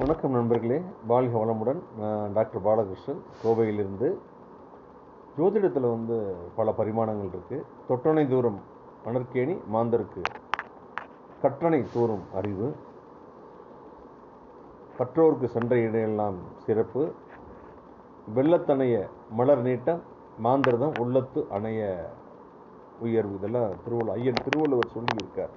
வணக்கம் நண்பர்களே. வாழ்க வளமுடன். நான் டாக்டர் பாலகிருஷ்ணன். கோவையிலிருந்து ஜோதிடத்தில் வந்து பல பரிமாணங்கள் இருக்குது தொட்டணை தூரம் மணற்கேணி மாந்தருக்கு. கற்றணை தூரும் அறிவு. கற்றோருக்கு சென்ற இடையெல்லாம் சிறப்பு. வெள்ளத்தணைய மலர் நீட்டம் மாந்திரதம் உள்ளத்து அணைய உயர்வு. இதெல்லாம் திருவள்ளுவர் ஐயன் திருவள்ளுவர் சொல்லியிருக்கார்.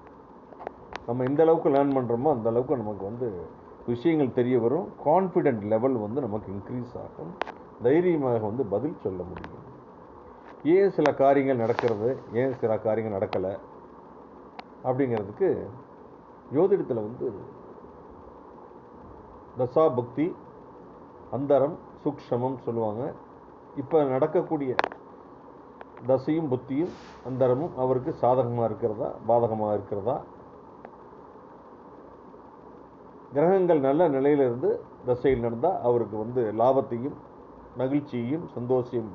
நம்ம எந்த அளவுக்கு லேர்ன் பண்ணுறோமோ அந்த அளவுக்கு நமக்கு வந்து விஷயங்கள் தெரிய வரும். கான்ஃபிடென்ட் லெவல் வந்து நமக்கு இன்க்ரீஸ் ஆகும். தைரியமாக வந்து பதில் சொல்ல முடியும். ஏன் சில காரியங்கள் நடக்கிறது? ஏன் சில காரியங்கள் நடக்கலை? அப்படிங்கிறதுக்கு ஜோதிடத்தில் வந்து தசா புக்தி அந்தரம் சூக்ஷமம் சொல்லுவாங்க. இப்போ நடக்கக்கூடிய தசையும் புத்தியும் அந்தரமும் அவருக்கு சாதகமாக இருக்கிறதா? பாதகமாக இருக்கிறதா? கிரகங்கள் நல்ல நிலையிலிருந்து தசையில் நடந்தால் அவருக்கு வந்து லாபத்தையும் மகிழ்ச்சியையும் சந்தோஷம்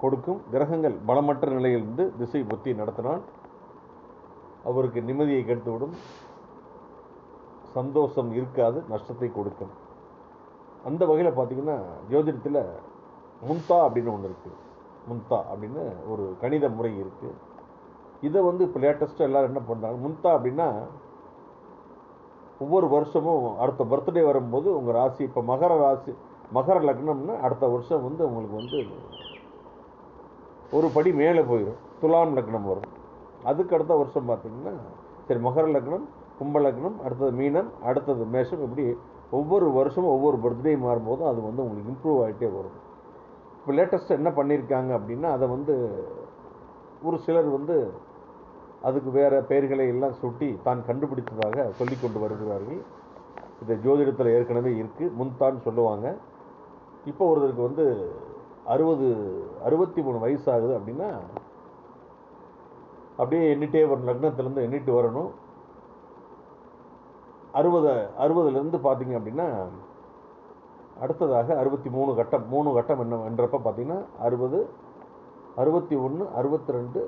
கொடுக்கும். கிரகங்கள் பலமற்ற நிலையிலிருந்து திசை புத்தி நடத்தினால் அவருக்கு நிம்மதியை கெடுத்துவிடும். சந்தோஷம் இருக்காது நஷ்டத்தை கொடுக்கும். அந்த வகையில் பார்த்தீங்கன்னா ஜோதிடத்தில் முன்தா அப்படின்னு ஒன்று இருக்குது முன்தா அப்படின்னு ஒரு கணித முறை இருக்குது இதை வந்து இப்போ லேட்டஸ்ட்டாக எல்லோரும் என்ன பண்ணுறாங்க முன்தா அப்படின்னா ஒவ்வொரு வருஷமும் அடுத்த பர்த்டே வரும்போது உங்கள் ராசி இப்போ மகர ராசி மகர லக்னம்னு அடுத்த வருஷம் வந்து உங்களுக்கு வந்து ஒரு படி மேலே போயிடும் துலாம் லக்னம் வரும். அதுக்கு அடுத்த வருஷம் பார்த்தீங்கன்னா சரி மகர லக்னம் கும்ப லக்னம் அடுத்தது மீனம் அடுத்தது மேஷம் இப்படி ஒவ்வொரு வருஷமும் ஒவ்வொரு பர்த்டே மாறும்போதும் அது வந்து உங்களுக்கு இம்ப்ரூவ் ஆகிட்டே வரும். இப்போ லேட்டஸ்ட்டாக என்ன பண்ணியிருக்காங்க அப்படின்னா அதை வந்து ஒரு சிலர் வந்து அதுக்கு வேறு பெயர்களை எல்லாம் சுட்டி தான் கண்டுபிடித்ததாக சொல்லி கொண்டு வருகிறார்கள். இது ஜோதிடத்தில் ஏற்கனவே இருக்குது முன்தான் சொல்லுவாங்க. இப்போ ஒருத்தருக்கு வந்து அறுபது அறுபத்தி மூணு வயசு ஆகுது அப்படின்னா அப்படியே எண்ணிட்டே வரும் லக்னத்துலேருந்து எண்ணிட்டு வரணும். அறுபது அறுபதுலேருந்து பார்த்தீங்க அப்படின்னா அடுத்ததாக அறுபத்தி மூணு கட்டம் மூணு கட்டம் என்ன என்றப்ப பார்த்தீங்கன்னா அறுபது அறுபத்தி ஒன்று அறுபத்தி ரெண்டு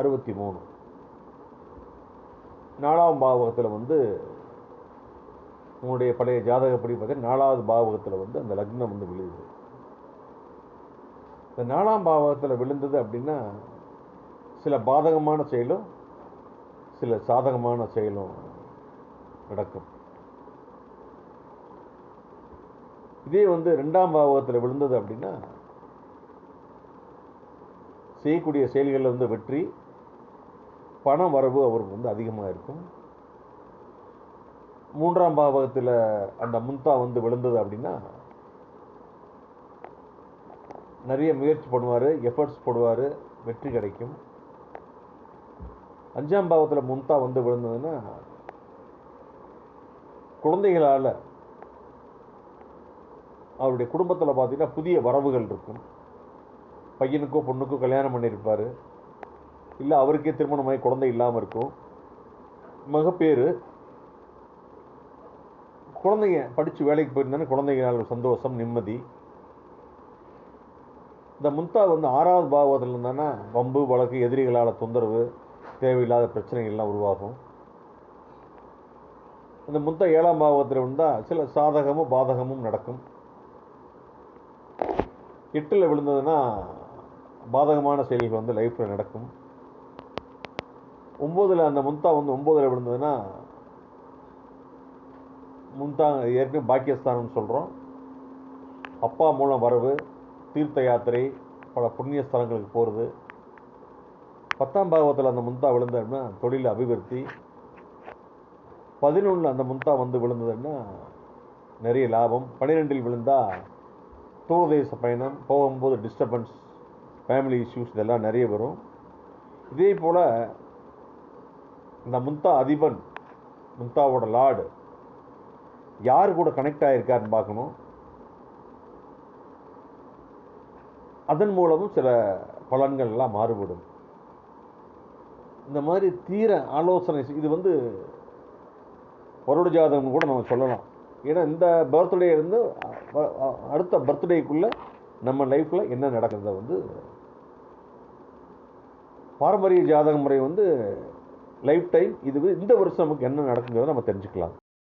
அறுபத்தி மூணு. நாலாம் பாவகத்தில் வந்து உங்களுடைய பழைய ஜாதகப்படி பார்த்தீங்கன்னா நாலாவது பாவகத்தில் வந்து அந்த லக்னம் வந்து விழுது. இந்த நாலாம் பாவகத்தில் விழுந்தது அப்படின்னா சில பாதகமான செயலும் சில சாதகமான செயலும் நடக்கும். இதே வந்து ரெண்டாம் பாவகத்தில் விழுந்தது அப்படின்னா செய்யக்கூடிய செயல்களில் வந்து வெற்றி பண வரவு அவருக்கு வந்து அதிகமாக இருக்கும். மூன்றாம் பாவகத்தில் அந்த முன்தா வந்து விழுந்தது அப்படின்னா நிறைய முயற்சி பண்ணுவார் எஃபர்ட்ஸ் போடுவார் வெற்றி கிடைக்கும். அஞ்சாம் பாவத்தில் முன்தா வந்து விழுந்ததுன்னா குழந்தைகளால் அவருடைய குடும்பத்தில் பார்த்தீங்கன்னா புதிய வரவுகள் இருக்கும். பையனுக்கோ பொண்ணுக்கோ கல்யாணம் பண்ணியிருப்பார். இல்லை அவருக்கே திருமணமாகி குழந்தை இல்லாமல் இருக்கும். மகப்பேறு குழந்தைங்க படித்து வேலைக்கு போயிருந்தானே குழந்தைங்களால் சந்தோஷம் நிம்மதி. இந்த முந்தா வந்து ஆறாவது பாவத்தில் இருந்தானா வம்பு வழக்கு எதிரிகளால் தொந்தரவு தேவையில்லாத பிரச்சனைகள்லாம் உருவாகும். இந்த முந்தா ஏழாம் பாவத்தில் இருந்தால் சில சாதகமும் பாதகமும் நடக்கும். எட்டில் விழுந்ததுன்னா பாதகமான செயல்கள் வந்து லைஃப்பில் நடக்கும். ஒம்போதில் அந்த முன்தா வந்து ஒம்போதில் விழுந்ததுன்னா முந்தா ஏற்கனவே பாக்கியஸ்தானம்னு சொல்கிறோம் அப்பா மூலம் வரவு தீர்த்த யாத்திரை பல புண்ணிய ஸ்தலங்களுக்கு போகிறது பத்தாம் பாகத்தில் அந்த முன்தா விழுந்ததுன்னா தொழில் அபிவிருத்தி. பதினொன்றில் அந்த முன்தா வந்து விழுந்ததுன்னா நிறைய லாபம். பன்னிரெண்டில் விழுந்தால் தூரதேச பயணம் போகும்போது டிஸ்டர்பன்ஸ் ஃபேமிலி இஷ்யூஸ் இதெல்லாம் நிறைய வரும். இதே போல் இந்த முந்தா அதிபன் முன்தாவோட லார்டு யார் கூட கனெக்ட் ஆகிருக்காருன்னு பார்க்கணும். அதன் மூலமும் சில பலன்கள் எல்லாம் மாறுபடும். இந்த மாதிரி தீர ஆலோசனை இது வந்து வருட ஜாதகம் கூட நம்ம சொல்லலாம். ஏன்னா இந்த பர்த்டே இருந்து அடுத்த பர்த்டேக்குள்ளே நம்ம லைஃப்பில் என்ன நடக்கிறத வந்து பாரம்பரிய ஜாதக முறை வந்து லைஃப் டைம் இது இந்த வருஷம் நமக்கு என்ன நடக்குங்கிறத நம்ம தெரிஞ்சுக்கலாம்.